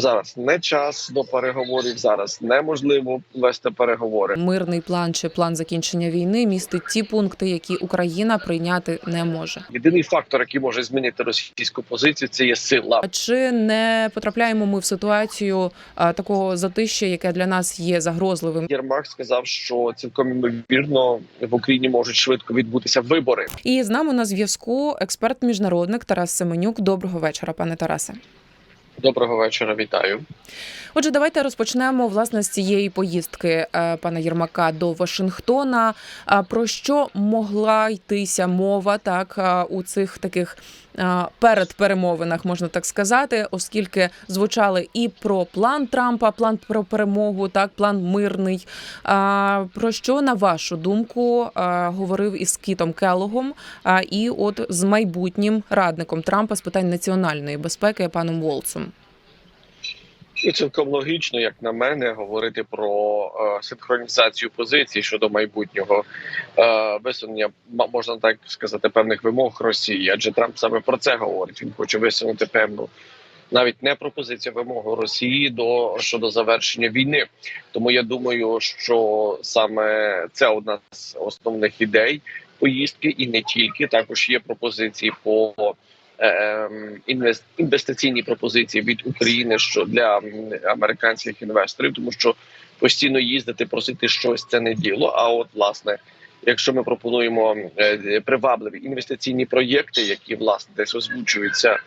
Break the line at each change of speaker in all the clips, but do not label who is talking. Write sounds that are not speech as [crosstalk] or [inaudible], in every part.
зараз не час до переговорів. Зараз неможливо вести переговори.
Мирний план чи план закінчення війни містить ті пункти, які Україна прийняти не може.
Єдиний фактор, який може змінити російську позицію, це є сила.
А чи не потрапляємо ми в ситуацію а, такого затища, яке для нас є загрозливим?
Єрмак сказав, що цілком ймовірно в Україні можуть швидко відбутися вибори.
І з нами на зв'язку експерт міжнародник Тарас Семенюк. Доброго вечора, пане Тарасе.
Доброго вечора, вітаю.
Отже, давайте розпочнемо власне з цієї поїздки е, пана Єрмака до Вашингтона. Про що могла йтися мова так е, у цих таких е, передперемовинах, можна так сказати, оскільки звучали і про план Трампа, план про перемогу, так план мирний. Про що на вашу думку говорив із Кітом Келогом і от з майбутнім радником Трампа з питань національної безпеки паном Волцом?
І цілком логічно, як на мене, говорити про е, синхронізацію позицій щодо майбутнього е, висунення, м- можна так сказати, певних вимог Росії. Адже Трамп саме про це говорить. Він хоче висунути певну навіть не пропозицію вимогу Росії до щодо завершення війни. Тому я думаю, що саме це одна з основних ідей поїздки, і не тільки також є пропозиції по інвестиційні пропозиції від України що для американських інвесторів, тому що постійно їздити, просити щось це не діло. А от власне, якщо ми пропонуємо е, привабливі інвестиційні проєкти, які власне десь озвучуються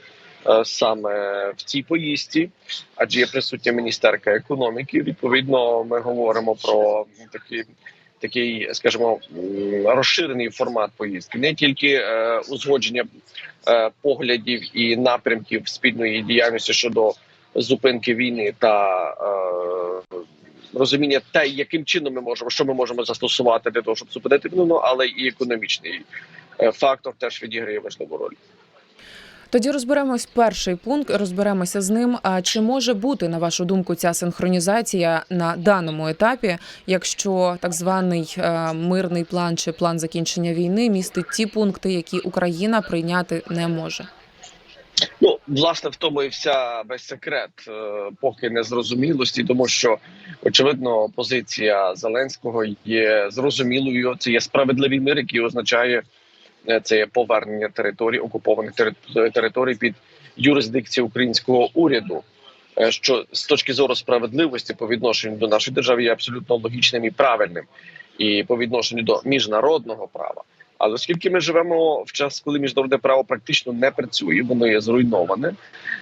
е, саме в цій поїздці, адже є присутня міністерка економіки. Відповідно, ми говоримо про такий. Такий, скажімо, розширений формат поїздки, не тільки е, узгодження е, поглядів і напрямків спільної діяльності щодо зупинки війни та е, розуміння те, яким чином ми можемо, що ми можемо застосувати для того, щоб зупинити війну, ну, але і економічний е, фактор теж відіграє важливу роль.
Тоді розберемось перший пункт, розберемося з ним. А чи може бути на вашу думку ця синхронізація на даному етапі, якщо так званий е, мирний план чи план закінчення війни містить ті пункти, які Україна прийняти не може?
Ну, власне, в тому і вся весь секрет, е, поки незрозумілості, тому що очевидно позиція Зеленського є зрозумілою. Це є справедливий мир, який означає це є повернення територій окупованих територій під юрисдикцію українського уряду. е, Що з точки зору справедливості по відношенню до нашої держави є абсолютно логічним і правильним, і по відношенню до міжнародного права. Але оскільки ми живемо в час, коли міжнародне право практично не працює, воно є зруйноване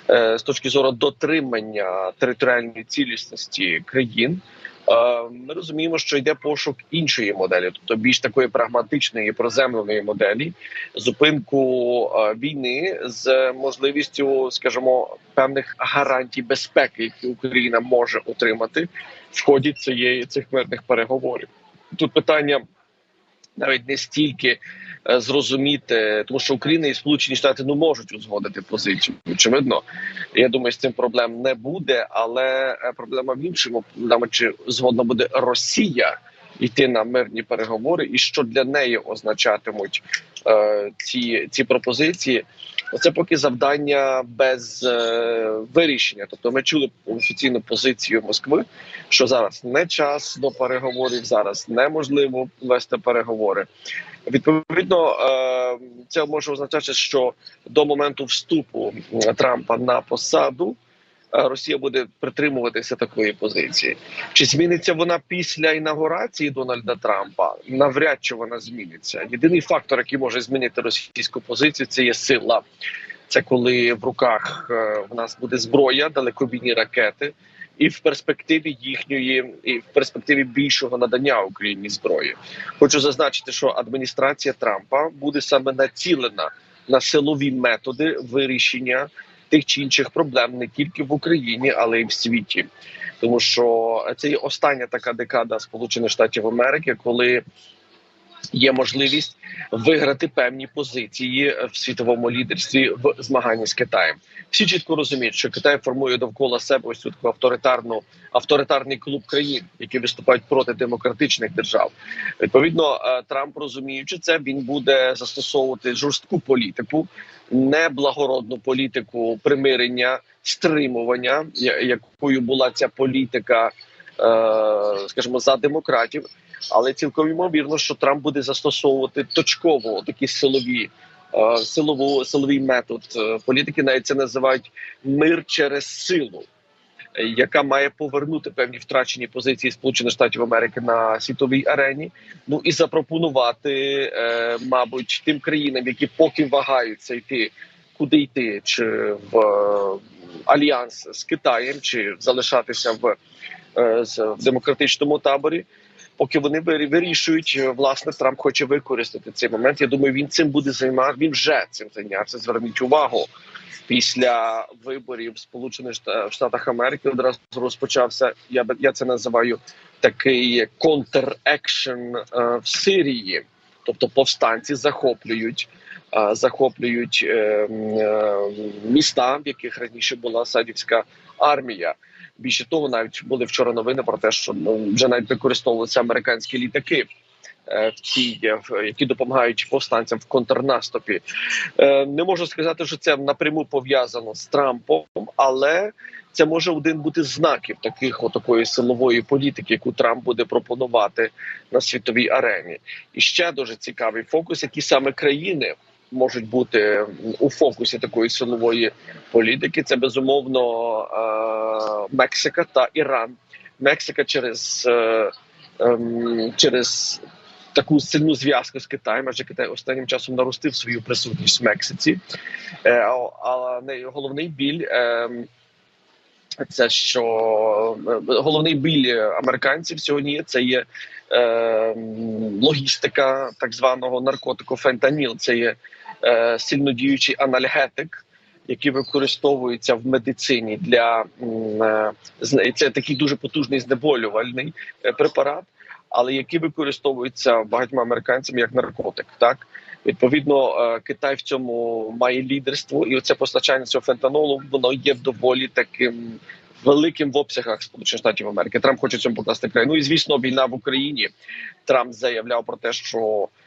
е, з точки зору дотримання територіальної цілісності країн. Е, Ми розуміємо, що йде пошук іншої моделі, тобто більш такої прагматичної проземленої моделі, зупинку е, війни з можливістю, скажімо, певних гарантій безпеки, які Україна може отримати в ході цієї цих мирних переговорів. Тут питання навіть не стільки зрозуміти, тому що Україна і Сполучені Штати не можуть узгодити позицію. Очевидно, я думаю, з цим проблем не буде. Але е, проблема в іншому проблема, чи згодна буде Росія йти на мирні переговори, і що для неї означатимуть е, ці, ці пропозиції. Це поки завдання без е, вирішення. Тобто, ми чули офіційну позицію Москви, що зараз не час до переговорів, зараз неможливо вести переговори. Відповідно, е, це може означати, що до моменту вступу Трампа на посаду Росія буде притримуватися такої позиції. Чи зміниться вона після інаугурації Дональда Трампа? Навряд чи вона зміниться. Єдиний фактор, який може змінити російську позицію, це є сила. Це коли в руках е, в нас буде зброя, далекобійні ракети, і в перспективі їхньої, і в перспективі більшого надання Україні зброї. Хочу зазначити, що адміністрація Трампа буде саме націлена на силові методи вирішення тих чи інших проблем не тільки в Україні, але й в світі. Тому що це є остання така декада Сполучених Штатів Америки, коли є можливість виграти певні позиції е, в світовому лідерстві в змаганні з Китаєм. Всі чітко розуміють, що Китай формує довкола себе ось таку авторитарну авторитарний клуб країн, які виступають проти демократичних держав. Відповідно, е, Трамп розуміючи це, він буде застосовувати жорстку політику, неблагородну політику примирення, стримування, якою була ця політика, е, скажімо, за демократів. Але цілком ймовірно, що Трамп буде застосовувати точково такі силові. е, Силову силовий метод Е, політики навіть це називають мир через силу, яка має повернути певні втрачені позиції Сполучених Штатів Америки на світовій арені. Ну і запропонувати, е, мабуть, тим країнам, які поки вагаються йти, куди йти, чи в альянс з Китаєм, чи залишатися в, в демократичному таборі. Поки вони вирі- вирішують, е, власне, Трамп хоче використати цей момент. Я думаю, він цим буде займати. Він вже цим зайнявся. Зверніть увагу. Після виборів в Сполучених Шта- Штатах Америки одразу розпочався. Я я це називаю такий контр-екшен е, в Сирії. Тобто повстанці захоплюють, е, захоплюють е, е, міста, в яких раніше була садівська армія. Більше того, навіть були вчора новини про те, що ну, вже навіть використовувалися американські літаки, е, в цій, е, які допомагають повстанцям в контрнаступі. Е, Не можу сказати, що це напряму пов'язано з Трампом, але це може один бути знаків таких отакої силової політики, яку Трамп буде пропонувати на світовій арені. І ще дуже цікавий фокус, які саме країни можуть бути у фокусі такої силової політики. Це безумовно е, Мексика та Іран. Мексика через, е, ем, через таку сильну зв'язку з Китаєм, адже Китай останнім часом наростив свою присутність в Мексиці. Е, але головний біль. ем, це що головний біль американців сьогодні це є е, логістика так званого наркотику фентаніл. Це є сильнодіючий анальгетик, який використовується в медицині для е, це такий дуже потужний знеболювальний е, препарат, але який використовується багатьма американцями як наркотик. Так відповідно, е, Китай в цьому має лідерство, і оце постачання цього фентанолу воно є доволі таким. Великим в обсягах Сполучених Штатів Америки Трамп хоче цьому покласти край. Ну і звісно, війна в Україні. Трамп заявляв про те, що е,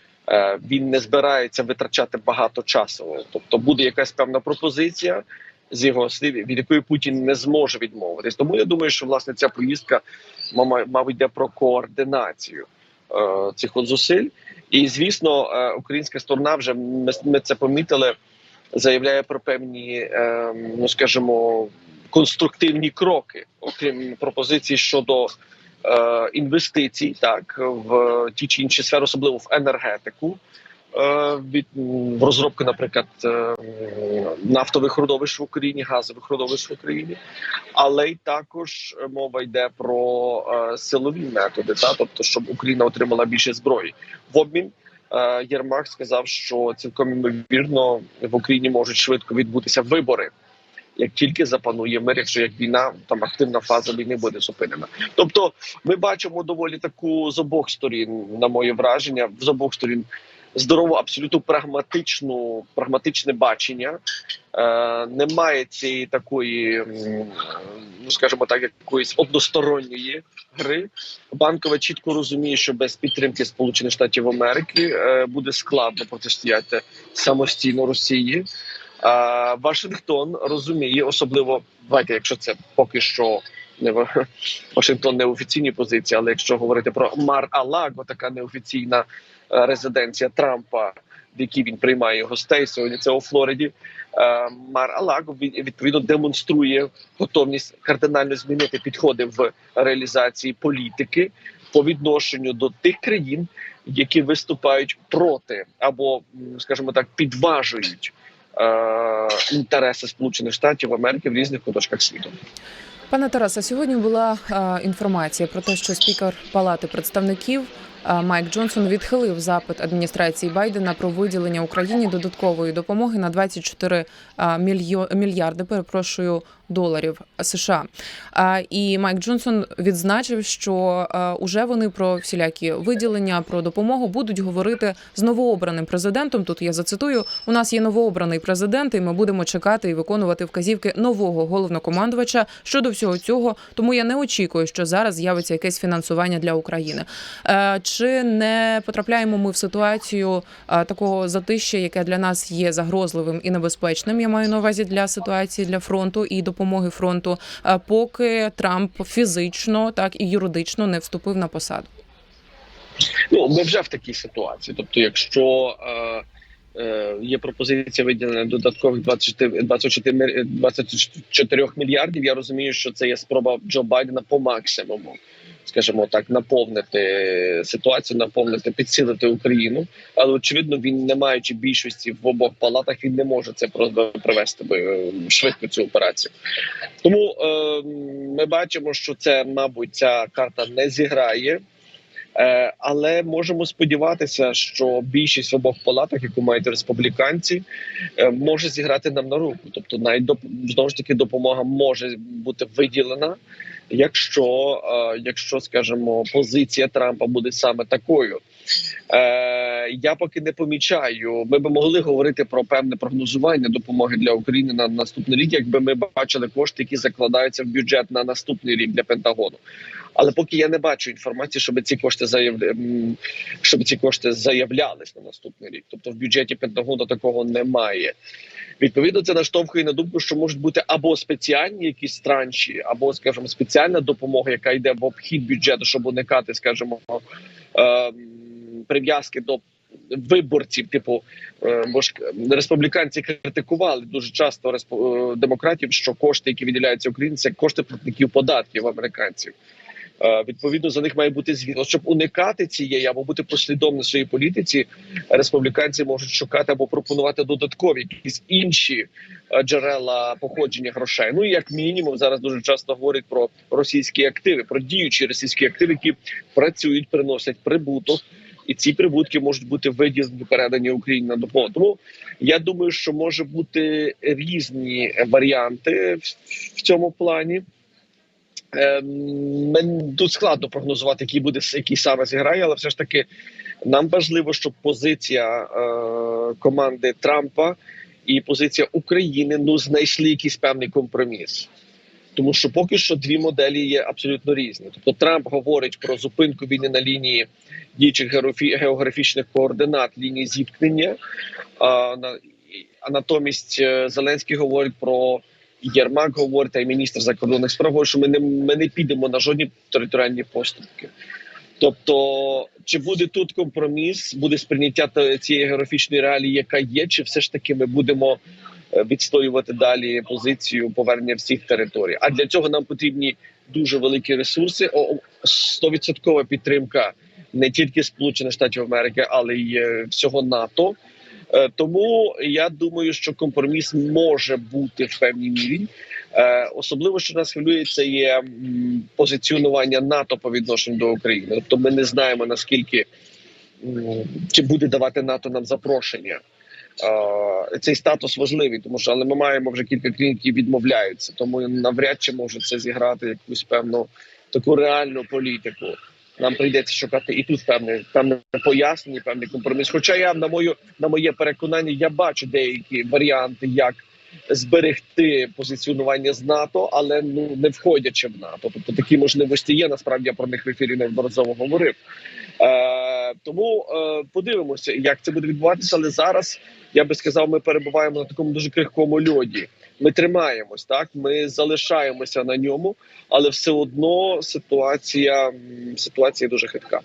він не збирається витрачати багато часу. Тобто буде якась певна пропозиція з його слів, від якої Путін не зможе відмовитись. Тому я думаю, що власне ця поїздка мабуть йде про координацію е, цих от зусиль. І звісно, е, українська сторона вже ми, це помітили, заявляє про певні, е, ну скажімо, конструктивні кроки, окрім пропозицій щодо е, інвестицій, так в ті чи інші сфери, особливо в енергетику. е, Від розробку, наприклад, е, нафтових родовищ в Україні, газових родовищ в Україні, але й також мова йде про е, силові методи, та тобто, щоб Україна отримала більше зброї в обмін. е, Єрмак сказав, що цілком ймовірно в Україні можуть швидко відбутися вибори, як тільки запанує мир, якщо як війна, там активна фаза війни буде зупинена. Тобто, ми бачимо доволі таку з обох сторін, на моє враження, з обох сторін здорову, абсолютно прагматичну, прагматичне бачення. Е, немає цієї такої, ну скажімо так, якоїсь односторонньої гри. Банкова чітко розуміє, що без підтримки Сполучених Штатів Америки е, буде складно протистояти самостійно Росії. Вашингтон розуміє, особливо давайте, якщо це поки що не [laughs] Вашингтон не офіційні позиції, але якщо говорити про Мар-Алаго, така неофіційна е, резиденція Трампа, в якій він приймає гостей сьогодні. Це у Флориді. Е, Мар-Алаго відповідно демонструє готовність кардинально змінити підходи в реалізації політики по відношенню до тих країн, які виступають проти або, скажімо так, підважують інтереси Сполучених Штатів Америки в різних куточках світу.
Пане Тарасе, сьогодні була е, інформація про те, що спікер Палати представників е, Майк Джонсон відхилив запит адміністрації Байдена про виділення Україні додаткової допомоги на 24 е, мільйо- мільярди. Перепрошую доларів США. І Майк Джонсон відзначив, що уже вони про всілякі виділення, про допомогу будуть говорити з новообраним президентом. Тут я зацитую: у нас є новообраний президент, і ми будемо чекати і виконувати вказівки нового головнокомандувача щодо всього цього. Тому я не очікую, що зараз з'явиться якесь фінансування для України. Чи не потрапляємо ми в ситуацію такого затища, яке для нас є загрозливим і небезпечним? Я маю на увазі для ситуації для фронту і допомоги фронту, е, поки Трамп фізично, так і юридично не вступив на посаду.
Ну ми вже в такій ситуації. Тобто, якщо е, е, є пропозиція виділення додаткових 24, 24, мір- 24 мільярдів, я розумію, що це є спроба Джо Байдена по максимуму, скажімо так, наповнити ситуацію, наповнити, підсилити Україну. Але очевидно, він не маючи більшості в обох палатах, він не може це просто провести би е, швидко цю операцію. Тому е, ми бачимо, що це, мабуть, ця карта не зіграє. Е, Але можемо сподіватися, що більшість в обох палатах, яку мають республіканці, е, може зіграти нам на руку. Тобто, навіть знову ж таки допомога може бути виділена, якщо, е, якщо скажімо, позиція Трампа буде саме такою. Е, я поки не помічаю. Ми би могли говорити про певне прогнозування допомоги для України на наступний рік, якби ми бачили кошти, які закладаються в бюджет на наступний рік для Пентагону. Але поки я не бачу інформації, щоб ці кошти заявля... м, щоб ці кошти заявлялись на наступний рік. Тобто в бюджеті Пентагону такого немає. Відповідно, це наштовхує на думку, що можуть бути або спеціальні якісь транші, або, скажімо, спеціальна допомога, яка йде в обхід бюджету, щоб уникати, скажімо, ем, прив'язки до виборців. Типу, е, бо ж республіканці критикували дуже часто е, демократів, що кошти, які виділяються це кошти платників податків американців. Е, Відповідно, за них має бути звіт. Щоб уникати цієї або бути послідовним в своїй політиці, республіканці можуть шукати або пропонувати додаткові якісь інші е, джерела походження грошей. Ну і як мінімум, зараз дуже часто говорять про російські активи, про діючі російські активи, які працюють, приносять прибуток. І ці прибутки можуть бути виділені передані Україні на допомогу. Тому я думаю, що може бути різні варіанти в, цьому плані. Ем, Тут складно прогнозувати, який буде який саме зіграє, але все ж таки нам важливо, щоб позиція е, команди Трампа і позиція України ну знайшли якийсь певний компроміс. Тому що поки що дві моделі є абсолютно різні. Тобто Трамп говорить про зупинку війни на лінії діючих географічних координат лінії зіткнення. А, а натомість е, Зеленський говорить про Єрмак говорить, а й міністр закордонних справ, говорить, що ми не ми не підемо на жодні територіальні поступки. Тобто, чи буде тут компроміс, буде сприйняття цієї географічної реалії, яка є, чи все ж таки ми будемо відстоювати далі позицію повернення всіх територій? А для цього нам потрібні дуже великі ресурси, о- о- стовідсоткова підтримка не тільки Сполучених Штатів Америки, але й е, всього НАТО. Е, Тому я думаю, що компроміс може бути в певній мірі. Е, Особливо, що нас хвилює, це є позиціонування НАТО по відношенню до України. Тобто, ми не знаємо наскільки чи буде давати НАТО нам запрошення. Цей статус важливий, тому що але ми маємо вже кілька країн, які відмовляються, тому навряд чи може це зіграти якусь певну таку реальну політику. Нам прийдеться шукати і тут певне певне пояснення, певний компроміс. Хоча я на мою на моє переконання, я бачу деякі варіанти, як зберегти позиціонування з НАТО, але ну не входячи в НАТО. Тобто такі можливості є. Насправді я про них в ефірі неодноразово говорив. Е, тому е, подивимося, як це буде відбуватися. Але зараз я би сказав, ми перебуваємо на такому дуже крихкому льоді. Ми тримаємось, так ми залишаємося на ньому, але все одно ситуація ситуація дуже хитка.